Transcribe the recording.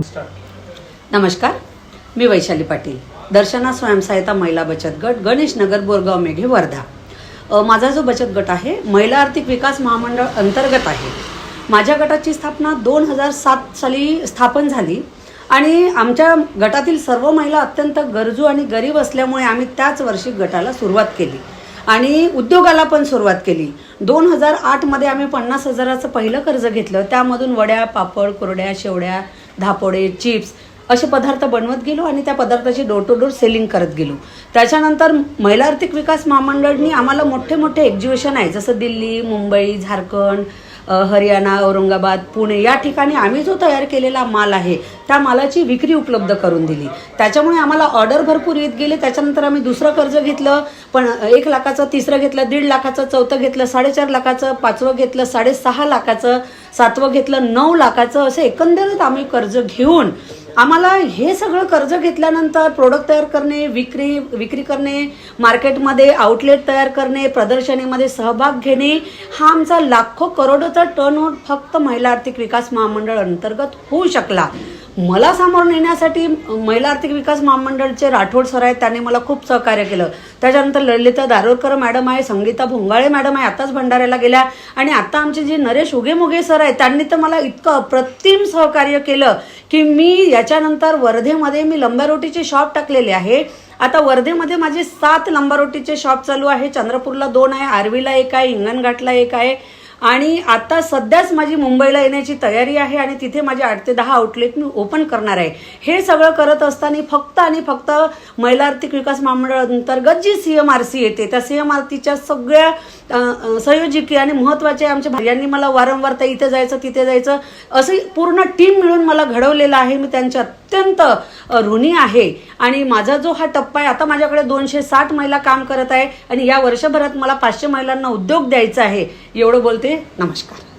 नमस्कार मी वैशाली पाटील. दर्शना स्वयंसहायता महिला बचत गट गणेश नगर बोरगाव मेघे वर्धा. माझा जो बचत गट आहे महिला आर्थिक विकास महामंडळ अंतर्गत आहे. माझ्या गटाची स्थापना दोन हजार सात साली स्थापन झाली आणि आमच्या गटातील सर्व महिला अत्यंत गरजू आणि गरीब असल्यामुळे आम्ही त्याच वर्षी गटाला सुरुवात केली. आणि उद्योगाला पण सुरुवात केली. दोन हजार आठमध्ये आम्ही पन्नास हजाराचं पहिलं कर्ज घेतलं. त्यामधून वड्या पापड कुरड्या शेवड्या धापोडे चिप्स असे पदार्थ बनवत गेलो आणि त्या पदार्थाची डोर टू डोर सेलिंग करत गेलो. त्याच्यानंतर महिला आर्थिक विकास महामंडळनी आम्हाला मोठे मोठे एक्झिबिशन आहे जसं दिल्ली मुंबई झारखंड हरियाणा औरंगाबाद पुणे या ठिकाणी आम्ही जो तयार केलेला माल आहे त्या मालाची विक्री उपलब्ध करून दिली. त्याच्यामुळे आम्हाला ऑर्डर भरपूर येत गेले. त्याच्यानंतर आम्ही दुसरं कर्ज घेतलं पण एक लाखाचं तिसरं घेतलं दीड लाखाचं चौथं घेतलं साडेचार लाखाचं पाचवं घेतलं साडेसहा लाखाचं सातवं घेतलं नऊ लाखाचं असं एकंदरीत आम्ही कर्ज घेऊन आम्हाला हे सगळं कर्ज घेतल्यानंतर प्रोडक्ट तयार करणे विक्री विक्री करणे मार्केटमध्ये आउटलेट तयार करणे प्रदर्शनीमध्ये सहभाग घेणे हा आमचा लाखो करोडोचा टर्न फक्त महिला आर्थिक विकास महामंडळ अंतर्गत होऊ शकला. मला सामोरं नेण्यासाठी महिला आर्थिक विकास महामंडळचे राठोड सर आहेत त्यांनी मला खूप सहकार्य केलं. त्याच्यानंतर ललिता दारोरकर मॅडम आहे संगीता भोंगाळे मॅडम आहे आताच भंडाऱ्याला गेल्या. आणि आता आमचे जे नरेश उगेमुगे सर आहेत त्यांनी तर मला इतकं अप्रतिम सहकार्य केलं की मी याच्यानंतर वर्धेमध्ये मी लंबारोटीचे शॉप टाकलेले आहे. आता वर्धेमध्ये माझे सात लंबारोटीचे शॉप चालू आहे. चंद्रपूरला दोन आहे आर्वीला एक आहे हिंगणघाटला एक आहे. आणि आता सध्याच माझी मुंबईला येण्याची तयारी आहे आणि तिथे माझे आठ ते दहा आउटलेट मी ओपन करणार आहे. हे सगळं करत असताना फक्त आणि फक्त महिला आर्थिक विकास महामंडळ अंतर्गत G C M R C येते त्या सी एम आर सीच्या सगळ्या संयोजिकी आणि महत्त्वाचे आमच्या भाज्यांनी मला वारंवार त्या इथे जायचं तिथे जायचं असं पूर्ण टीम मिळून मला घडवलेलं आहे. मी त्यांच्या अत्यंत ऋणी आहे. आणि माझा जो हा टप्पा आहे आता माझ्याकडे दोनशे साठ महिला काम करत आहे आणि या वर्षभरात मला पाचशे महिलांना उद्योग द्यायचा आहे. एवढं बोलते. नमस्कार.